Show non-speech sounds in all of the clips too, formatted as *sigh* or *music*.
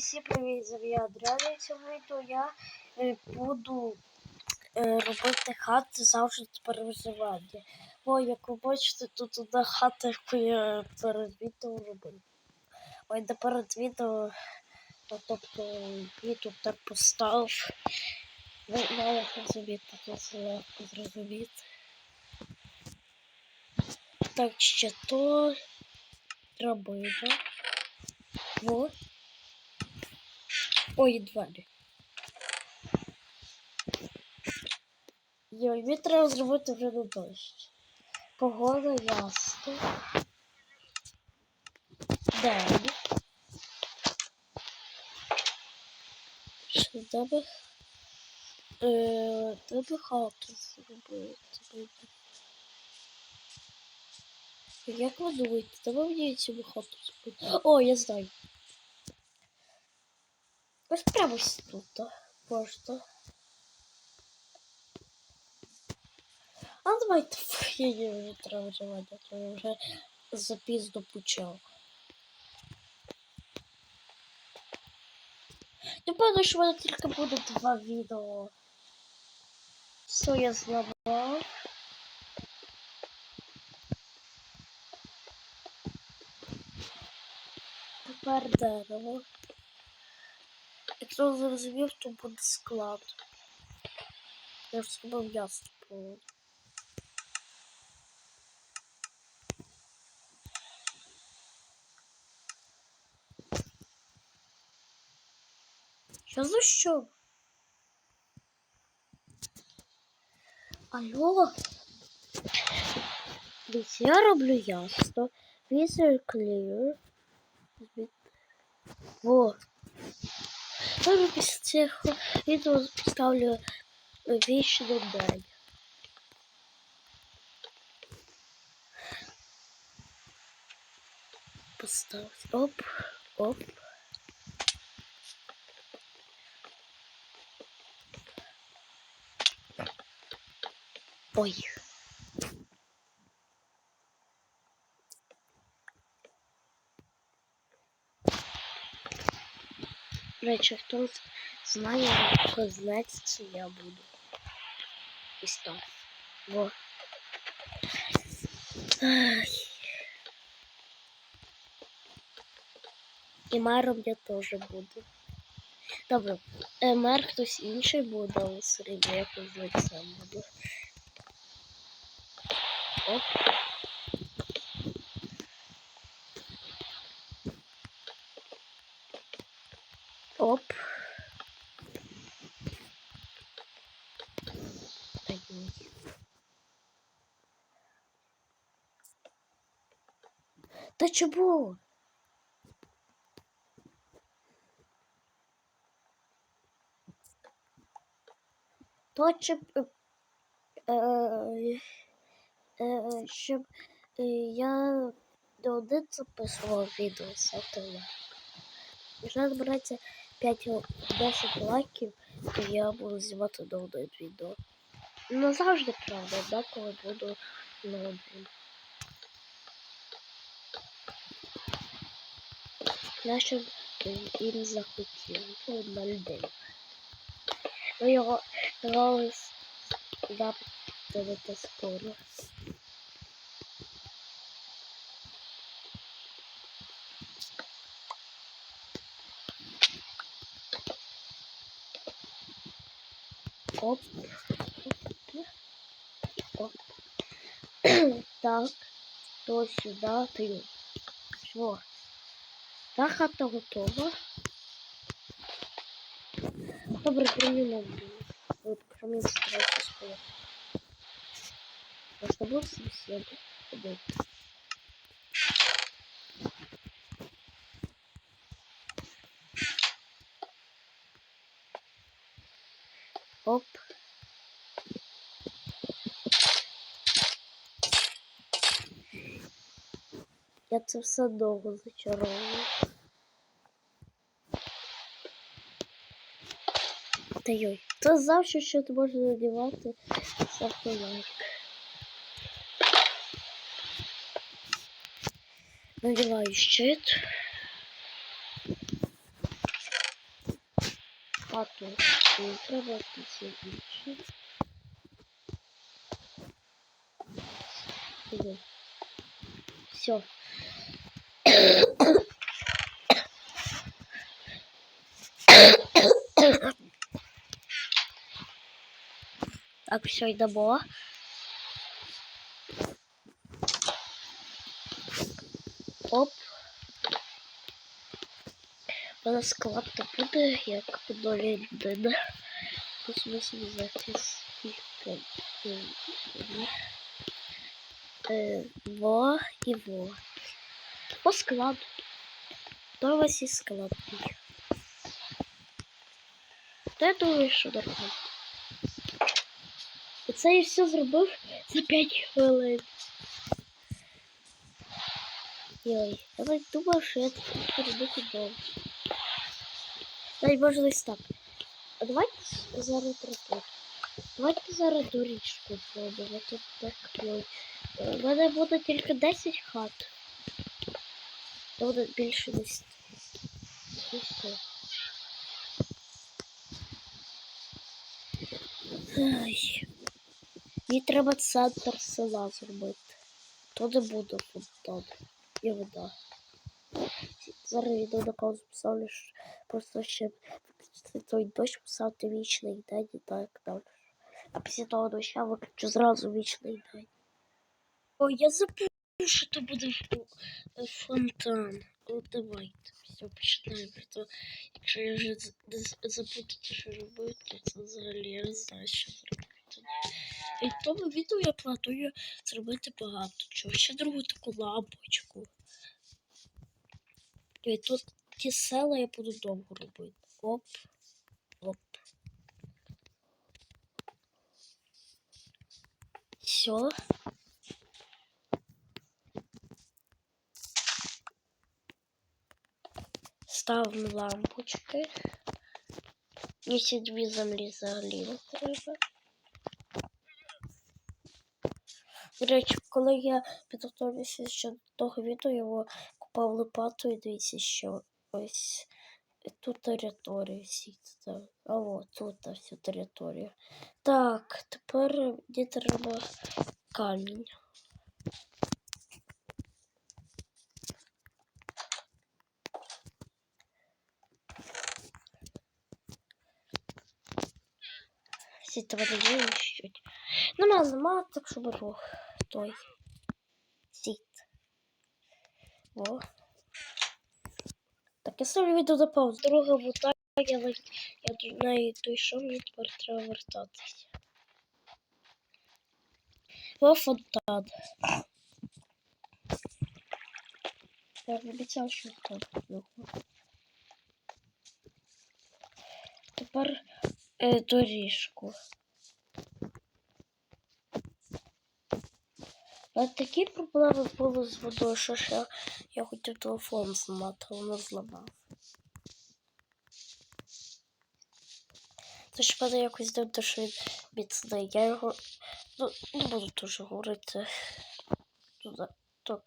всі привіт, Адріана. Цьому відео я е, буду е, робити хати завжди переживання. О, як ви бачите, тут одна хата, яку я перед відео робив. Ой, не перед відео, тобто відео так поставив. Ви мали розуміти, це легко зрозуміти. Так, ще то драбина. Вот. Ой, двері. Йой, мені треба зробити вже на дощ. Погода ясна. День. Що тебе? Е, тебе хату зробити. Як ви думаєте, тебе мені цю хату зробити? О, я знаю. Ось прямо ось тут, можна. А давайте я не вже треба вживати, то я вже запізно почав. Напевно, що в мене тільки буде два відео. Все я зламав. Тепер дерево. Якщо зрозумів, то буде склад. Я ж зробив ясно по. Що за що? Алло? Дивіться, я роблю ясно. Visual clear. Во. Тоже після цих відео ставлю вічно день. Поставить. Оп, оп. Ой. Речі, хто знає, знать, це я буду. Так. Во. Ай. І мером я теж буду. Добре, е, мер хтось інший буде, але рівно я знати сам буду. Оп. Оп. Та. Та? То чи б, е, е, щоб е, я до один записував відео ставте лайк. Якщо збирається 5-10 лайків, то я буду знімати до один відео. Не завжди правда, да, коли буду на один. Щоб він захотів, ну, на людей. Ви його грали запитати скоро. Оп. Оп. *coughs* так, то сюда три. Все. Та хата готова. Добре, примімо. Вот, кроме стараюся спати. Можна було Я це все довго зачаровую. Та йой, то завжди що ти можеш надівати ставте лайк. Надіваю щит. хату. Не треба якісь інші. Все. Так, все, йдемо. Оп. У нас склад то буде як долі людини. Космос захист. Е, Во і во. По складу. То у вас є склад. Я думаю, що нормально. І це я все зробив за 5 хвилин. Йой, я так думав, що я це робити довго. Дай можливість так. А давайте зараз тротуар. Давайте зараз доріжку зробимо. Тут так ну, У мене буде тільки 10 хат. То буде більше 10. І все. Ай. Мені треба центр села зробити. Не буде фонтан. І вода. Зараз відео на паузу поставлю, просто ще той дощ писати вічний день і так далі. А після того доща виключу зразу вічний день. О, я забув, що то буде е, фонтан. О, давайте. Все, починаємо. То, якщо я вже забуду що робити, то це взагалі я знаю, що зробити. І в тому відео я планую зробити багато чого. Ще другу таку лампочку. І тут ті села я буду довго робити. Оп, оп. Все. Ставимо лампочки. Якщо дві землі взагалі треба. До речі, коли я підготовлюся ще до того відео, я його купав лопату і дивіться, що ось тут територія сіться. А от тут вся територія. Так, тепер мені треба камінь. Треба чуть. Нема, нема, так що беру той сіт. О. Так, я ставлю відео до пауз. Друга вода, я, ви- я до неї дійшов, мені тепер треба вертатися. О, фонтан. Я ж обіцяв, що так. Тепер доріжку. А такі проблеми були з водою, що ж я, я хотів телефон знімати, але не зламав. Це ж мене якось дивно, що він. Я його ну, не буду дуже говорити. Туди, то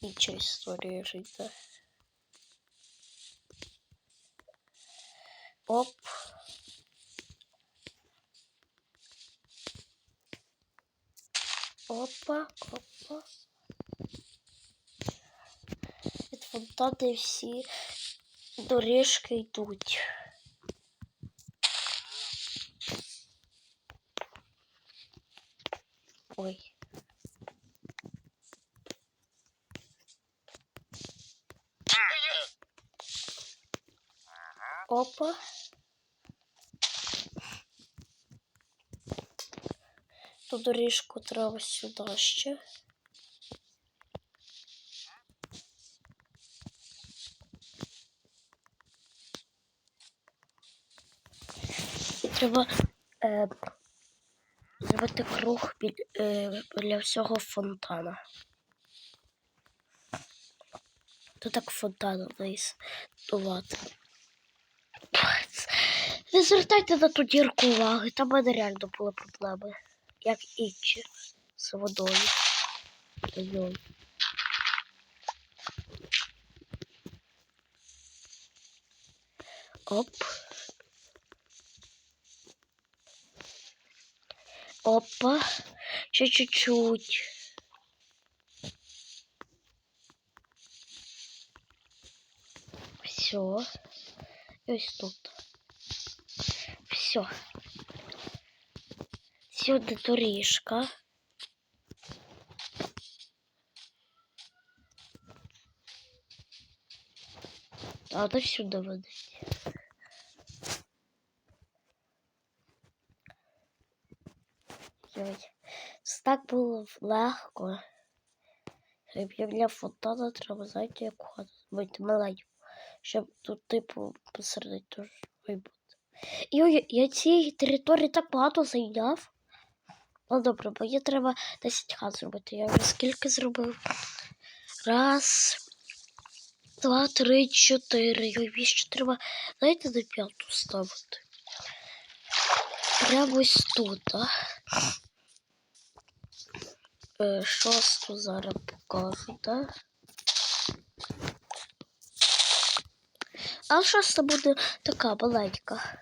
інша історія йде. Оп. Опа, опа. Від фонтани всі доріжки йдуть. Ой. Опа. Ту доріжку треба сюди ще. І треба е, зробити круг біль, е, біля всього фонтана. То так фонтан висувати. Не звертайте на ту дірку уваги, там мене реально були проблеми. як інші з водою. Ой-ой. Оп. Опа. Ще чуть-чуть. Все. И ось тут. Все. Сюди доріжка. А то сюди ведуть. Ой, Це так було легко. Для фонтана треба знаєте, як хати бути маленьку. Щоб тут, типу, посередині теж вибути. І я цієї території так багато зайняв. Ну добре, бо є треба 10 хат зробити. Я вже скільки зробив? Раз, два, три, чотири. Ой, ще треба, знаєте, на п'яту ставити. Прямо ось тут, а? Е, Шосту зараз покажу, так? А шоста буде така маленька.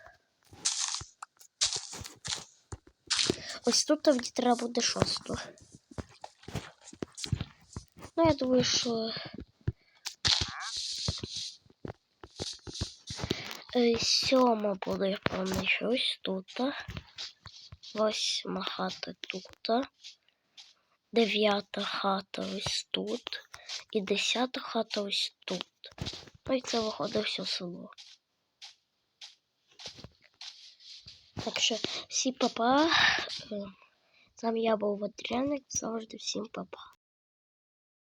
Ось тут мені треба буде шосту. Ну, я думаю, що. Е, Сьома буде, я пам'ятаю, що ось тут. Восьма хата тут. Дев'ята хата ось тут. І десята хата ось тут. Ну і це виходить все село. Так що всі папа. З Сам я був Ватряник, завжди всім папа.